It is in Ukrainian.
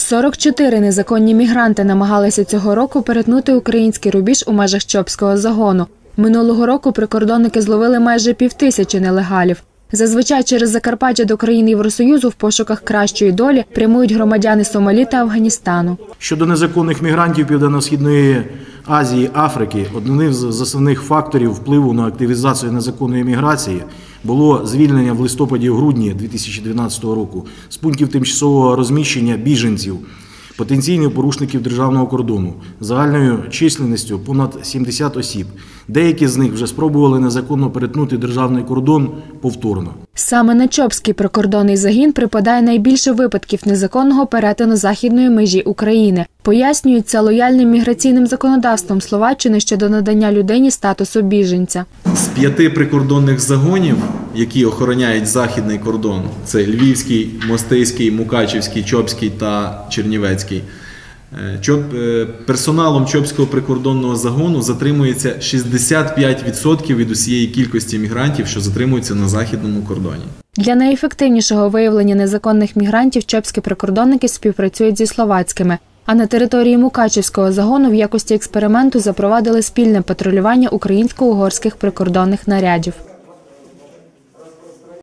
44 незаконні мігранти намагалися цього року перетнути український рубіж у межах Чопського загону. Минулого року прикордонники зловили майже півтисячі нелегалів. Зазвичай через Закарпаття до країн Євросоюзу в пошуках кращої долі прямують громадяни Сомалі та Афганістану. Щодо незаконних мігрантів Південно-Східної Азії, Африки, одним з основних факторів впливу на активізацію незаконної міграції було звільнення в листопаді-грудні 2012 року з пунктів тимчасового розміщення біженців, потенційних порушників державного кордону загальною численністю понад 70 осіб. Деякі з них вже спробували незаконно перетнути державний кордон повторно. Саме на Чопський прикордонний загін припадає найбільше випадків незаконного перетину західної межі України. Пояснюють це лояльним міграційним законодавством Словаччини щодо надання людині статусу біженця. З п'яти прикордонних загонів, які охороняють західний кордон, це Львівський, Мостиський, Мукачівський, Чопський та Чернівецький. е, е, персоналом Чопського прикордонного загону затримується 65% від усієї кількості мігрантів, що затримуються на західному кордоні. Для найефективнішого виявлення незаконних мігрантів чопські прикордонники співпрацюють зі словацькими. А на території Мукачівського загону в якості експерименту запровадили спільне патрулювання українсько-угорських прикордонних нарядів.